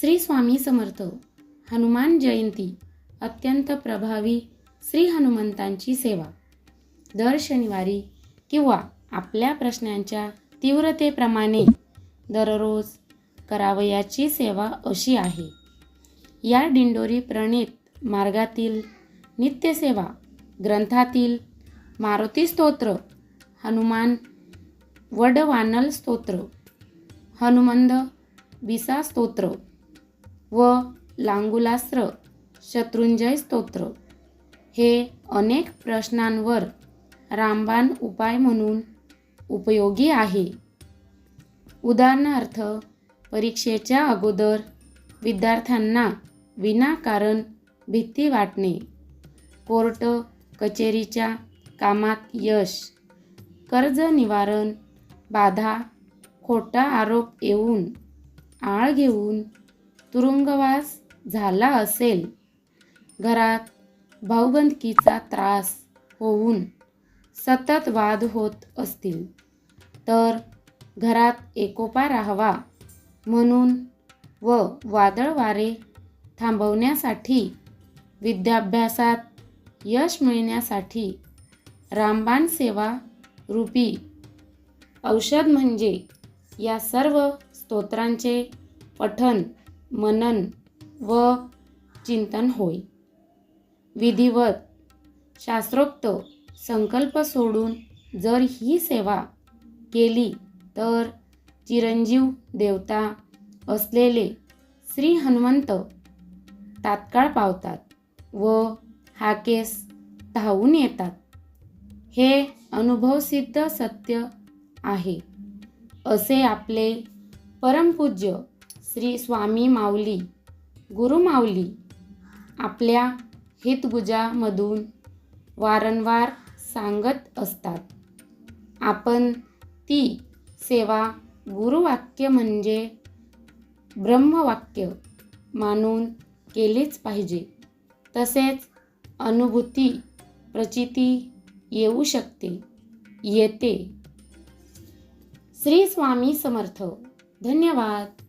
श्री स्वामी समर्थ. हनुमान जयंती अत्यंत प्रभावी श्री हनुमंतांची सेवा. दर शनिवारी किंवा आपल्या प्रश्नांच्या तीव्रतेप्रमाणे दररोज करावयाची सेवा अशी आहे. या दिंडोरी प्रणित मार्गातील नित्यसेवा ग्रंथातील मारुती स्तोत्र हनुमान वडवानल स्तोत्र हनुमंद बिसा स्तोत्र व लांगुलास्त्र शत्रुंजय स्तोत्र. हे अनेक प्रश्नांवर रामबाण उपाय म्हणून उपयोगी आहे. उदाहरणार्थ परीक्षेच्या अगोदर विद्यार्थ्यांना विनाकारण भीती वाटणे. कोर्ट कचेरीच्या कामात यश कर्ज निवारण बाधा खोटा आरोप येऊन आळ घेऊन तुरुंगवास झाला असेल. घरात भाऊबंदकीचा त्रास होऊन सतत वाद होत असतील. तर घरात एकोपा राहावा म्हणून व वादळ वारे थांबवण्यासाठी विद्याभ्यासात यश मिळण्यासाठी रामबाण सेवा रूपी औषध म्हणजे या सर्व स्तोत्रांचे पठन मनन व चिंतन होय. विधिवत शास्त्रोक्त संकल्प सोडून जर ही सेवा केली तर चिरंजीव देवता असलेले श्री हनुमंत तात्काळ पावतात व हा केस धावून येतात. हे अनुभवसिद्ध सत्य आहे. असे आपले परमपूज्य श्री स्वामी माऊली गुरु माऊली आपल्या हितगुजामधून वारंवार सांगत असतात. आपण ती सेवा गुरुवाक्य म्हणजे ब्रह्मवाक्य मानून केलीच पाहिजे. तसेच अनुभूती प्रचिती येऊ शकते. येते. श्री स्वामी समर्थ. धन्यवाद.